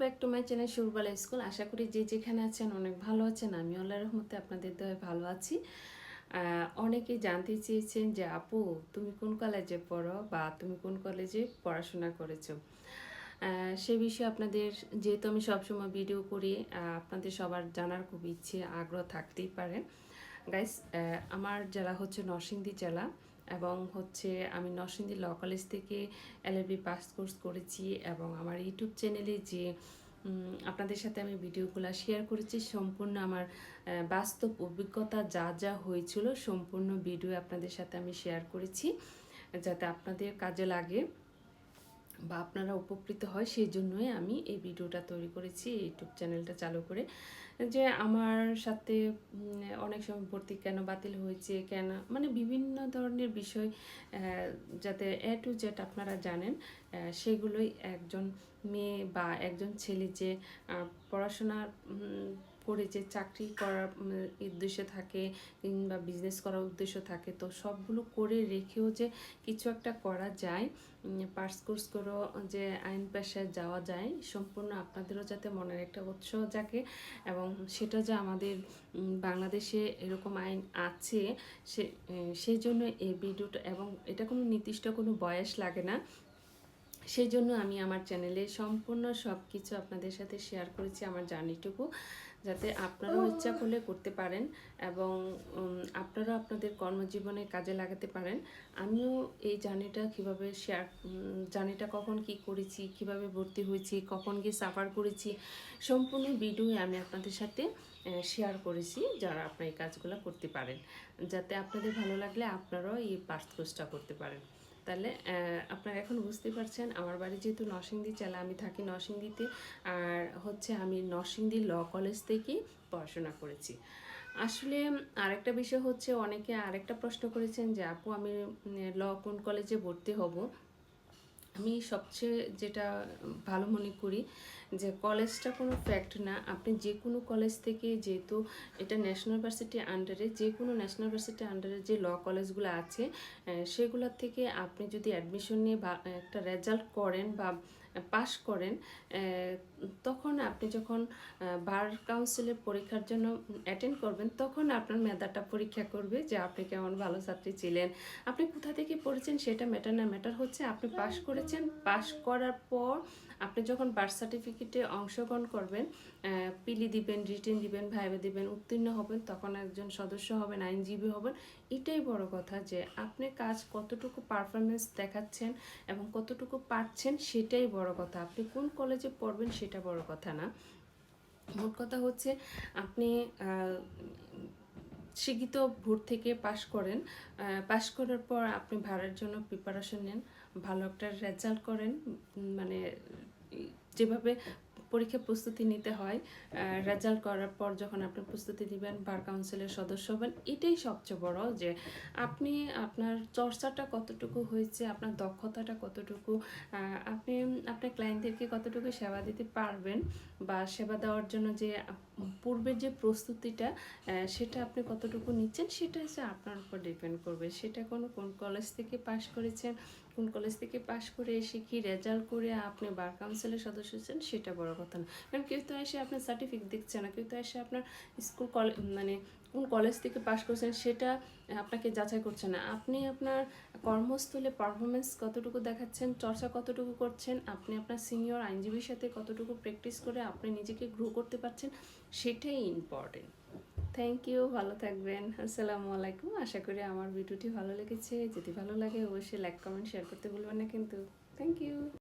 Back to my channel Surobala school আশা করি যে যেখানে আছেন অনেক ভালো আছেন। আমি আল্লাহ রহমতে আপনাদের দয়ে ভালো আছি। অনেকেই জানতে চেয়েছেন যে, আপু, তুমি কোন কলেজে পড়ো বা তুমি কোন কলেজে পড়াশোনা করেছ? সে বিষয়ে আপনাদের, যেহেতু আমি সবসময় ভিডিও করি আপনাদের সবার জানার খুব ইচ্ছে, আগ্রহ থাকতেই পারে। গাইস আমার জেলা হচ্ছে নরসিংদী জেলা। এবং হচ্ছে আমি নরসিংদী ল কলেজ থেকে এলএলবি পাস কোর্স করেছি এবং আমার ইউটিউব চ্যানেলে যে আপনাদের সাথে আমি ভিডিওগুলো শেয়ার করেছি, সম্পূর্ণ আমার বাস্তব অভিজ্ঞতা যা যা হয়েছিল সম্পূর্ণ ভিডিও আপনাদের সাথে আমি শেয়ার করেছি, যাতে আপনাদের কাজে লাগে। বা আপনারা উপকৃত হয় সেই জন্যই আমি এই ভিডিওটা তৈরি করেছি ইউটিউব চ্যানেলটা চালু করে। যে আমার সাথে অনেক সময় ভর্তি কেন বাতিল হয়েছে, কেন মানে বিভিন্ন ধরনের বিষয় যাতে এ টু জেড আপনারা জানেন সেগুলোই একজন মেয়ে বা একজন ছেলে যে পড়াশোনার করে যে চাকরি করার উদ্দেশ্য থাকে কিংবা বিজনেস করার উদ্দেশ্য থাকে, তো সবগুলো করে রেখেও যে কিছু একটা করা যায় পার্স কোর্স করেও যে আইন পেশায় যাওয়া যায়, সম্পূর্ণ আপনাদেরও যাতে মনের একটা উৎসাহ জাগে এবং সেটা যে আমাদের বাংলাদেশে এরকম আইন আছে, সে সেই জন্য এই ভিডিওটা এবং এটা কোনো নির্দিষ্ট কোনো বয়স লাগে না। সেই জন্য আমি আমার চ্যানেলে সম্পূর্ণ সব কিছু আপনাদের সাথে শেয়ার করেছি, আমার জার্নিটুকু যাতে আপনারাও ইচ্ছা করলে করতে পারেন এবং উম, আপনারাও আপনাদের কর্মজীবনে কাজে লাগাতে পারেন। আমিও এই জার্নিটা কীভাবে শেয়ার জার্নিটা কখন কি করেছি কীভাবে ভর্তি হয়েছি কখন গিয়ে সাফার করেছি সম্পূর্ণ ভিডিও আমি আপনাদের সাথে শেয়ার করেছি যারা আপনার এই কাজগুলো করতে পারেন। যাতে আপনাদের ভালো লাগলে আপনারাও এই পার্স কোর্সটা করতে পারেন। তাহলে আপনারা এখন বুঝতে পারছেন, আমার বাড়ি যেহেতু নরসিংদী চালা, আমি থাকি নরসিংদীতে, আর হচ্ছে আমি নরসিংদী ল কলেজ থেকে পড়াশোনা করেছি। আসলে আরেকটা বিষয় হচ্ছে, অনেকে আরেকটা প্রশ্ন করেছেন যে, আপু, আমি, ল কোন কলেজে ভর্তি হব? আমি সবচেয়ে যেটা ভালো মনে করি যে কলেজটা কোনো ফ্যাক্ট না। আপনি যে কোনো কলেজ থেকে যেহেতু এটা ন্যাশনাল ভার্সিটির আন্ডারে যে কোনো ন্যাশনাল ভার্সিটির আন্ডারে যে ল কলেজগুলো আছে সেগুলোর থেকে আপনি যদি অ্যাডমিশন নিয়ে একটা রেজাল্ট করেন বা পাশ করেন আপনি যখন বার কাউন্সিলের পরীক্ষার জন্য অ্যাটেন্ড করবেন, তখন আপনার মেধাটা পরীক্ষা করবে যে আপনি কেমন ভালো ছাত্রী ছিলেন। আপনি কোথা থেকে পড়েছেন সেটা ম্যাটার না ম্যাটার হচ্ছে আপনি পাশ করেছেন। পাশ করার পর আপনি যখন বার্থ সার্টিফিকেটে অংশগ্রহণ করবেন পিলি দিবেন রিটেন দিবেন ভাইবে দিবেন, উত্তীর্ণ হবেন, তখন একজন সদস্য হবেন, আইনজীবী হবেন। এটাই বড় কথা যে আপনি কাজ কতটুকু পারফরমেন্স দেখাচ্ছেন এবং কতটুকু পারছেন সেটাই বড় কথা। আপনি কোন কলেজে পড়বেন সেটা বড় কথা না। মোট কথা হচ্ছে আপনি শিক্ষিত ভোট থেকে পাশ করেন। পাশ করার পর আপনি ভাড়ার জন্য প্রিপারেশন নেন, ভালো একটা রেজাল্ট করেন মানে যেভাবে পরীক্ষা প্রস্তুতি নিতে হয় রেজাল্ট করার পর যখন আপনি প্রস্তুতি দিবেন বার কাউন্সিলের সদস্য হবেন, এটাই সবচেয়ে বড় যে আপনি আপনার চর্চাটা কতটুকু হয়েছে, আপনার দক্ষতাটা কতটুকু আপনি আপনার ক্লায়েন্টদেরকে কতটুকু সেবা দিতে পারবেন বা সেবা দেওয়ার জন্য যে পূর্বের যে প্রস্তুতিটা সেটা আপনি কতটুকু নিচ্ছেন, সেটা হচ্ছে আপনার উপর ডিপেন্ড করবে। সেটা কোনো কোন কলেজ থেকে পাশ করেছেন কোন কলেজ থেকে পাশ করে এসে কি রেজাল্ট করে আপনি বার কাউন্সিলের সদস্য হচ্ছেন সেটা বড় কথা না। কারণ কেউ তো এসে আপনার সার্টিফিকেট দিচ্ছে না, কেউ তো এসে আপনার স্কুল কলেজ মানে কোন কলেজ থেকে পাশ করছেন, সেটা আপনাকে যাচাই করছে না। আপনি আপনার কর্মস্থলে পারফরমেন্স কতটুকু দেখাচ্ছেন, চর্চা কতটুকু করছেন, আপনি আপনার সিনিয়র আইনজীবীর সাথে কতটুকু প্র্যাকটিস করে আপনি নিজেকে গ্রো করতে পারছেন, সেটাই ইম্পর্টেন্ট থ্যাংক ইউ ভালো থাকবেন। আসসালামু আলাইকুম। আশা করি আমার ভিডিওটি ভালো লেগেছে। যদি ভালো লাগে, অবশ্যই লাইক কমেন্ট শেয়ার করতে ভুলবেন না কিন্তু। Thank you